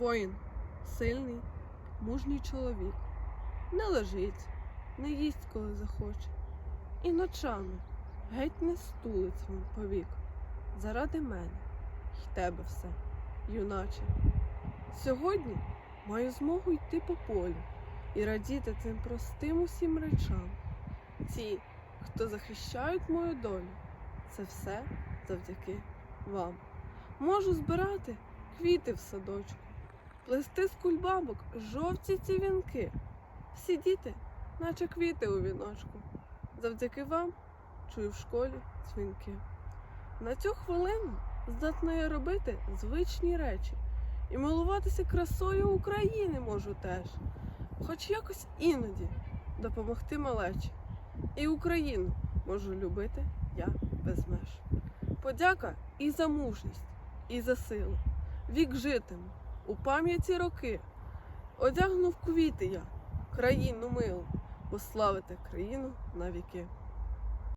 Воїн сильний, мужній чоловік. Не лежить, не їсть, коли захоче. І ночами геть не стулиться він повік. Заради мене й тебе все, юначе. Сьогодні маю змогу йти по полю і радіти цим простим усім речам. Ті, хто захищають мою долю, це все завдяки вам. Можу збирати квіти в садочку, плести з кульбабок жовті ці вінки, всі діти, наче квіти у віночку. Завдяки вам чую в школі дзвінки. На цю хвилину здатна робити звичні речі і милуватися красою України можу теж, хоч якось іноді допомогти малечі. І Україну можу любити я без меж. Подяка і за мужність, і за силу. Вік житиму, у пам'яті роки. Одягнув квіти я, країну милу, Пославити країну на віки.